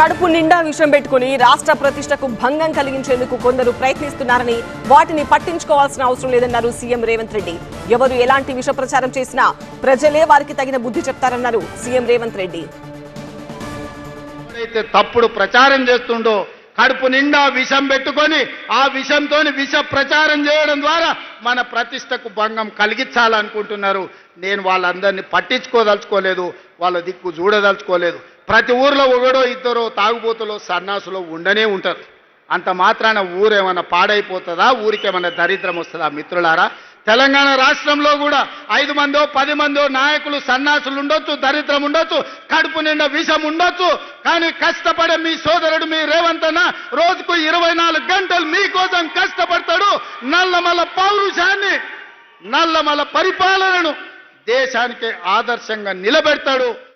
కడుపు నిండా విషం పెట్టుకుని రాష్ట్ర ప్రతిష్టకు భంగం కలిగించేందుకు కొందరు ప్రయత్నిస్తున్నారని వాటిని పట్టించుకోవాల్సిన అవసరం లేదన్నారు సీఎం రేవంత్ రెడ్డి. ఎవరు ఎలాంటి విష ప్రచారం చేసినా ప్రజలే వారికి తగిన బుద్ధి చెప్తారన్నారు సీఎం రేవంత్ రెడ్డి. ఎవరైతే తప్పుడు ప్రచారం చేస్తుండో కడుపు నిండా విషం పెట్టుకొని ఆ విషంతో విష ప్రచారం చేయడం ద్వారా మన ప్రతిష్టకు భంగం కలిగించాలనుకుంటున్నారు. నేను వాళ్ళందరినీ పట్టించుకోదలుచుకోలేదు వాళ్ళ దిక్కు చూడదలుచుకోలేదు. ప్రతి ఊర్లో ఒకడో ఇద్దరు తాగుబోతులో సన్నాసులో ఉండనే ఉంటారు. అంత మాత్రాన ఊరేమన్నా పాడైపోతుందా? ఊరికేమన్నా దరిద్రం వస్తుందా మిత్రులారా? తెలంగాణ రాష్ట్రంలో కూడా ఐదు మందో పది మందో నాయకులు సన్నాసులు ఉండొచ్చు దరిద్రం ఉండొచ్చు కడుపు నిండా విషం ఉండొచ్చు. కానీ కష్టపడే మీ సోదరుడు మీ రేవంతన రోజుకు ఇరవై నాలుగు గంటలు మీకోసం కష్టపడతాడు. నల్లమల పౌరుషాన్ని నల్లమల పరిపాలనను దేశానికి ఆదర్శంగా నిలబెడతాడు.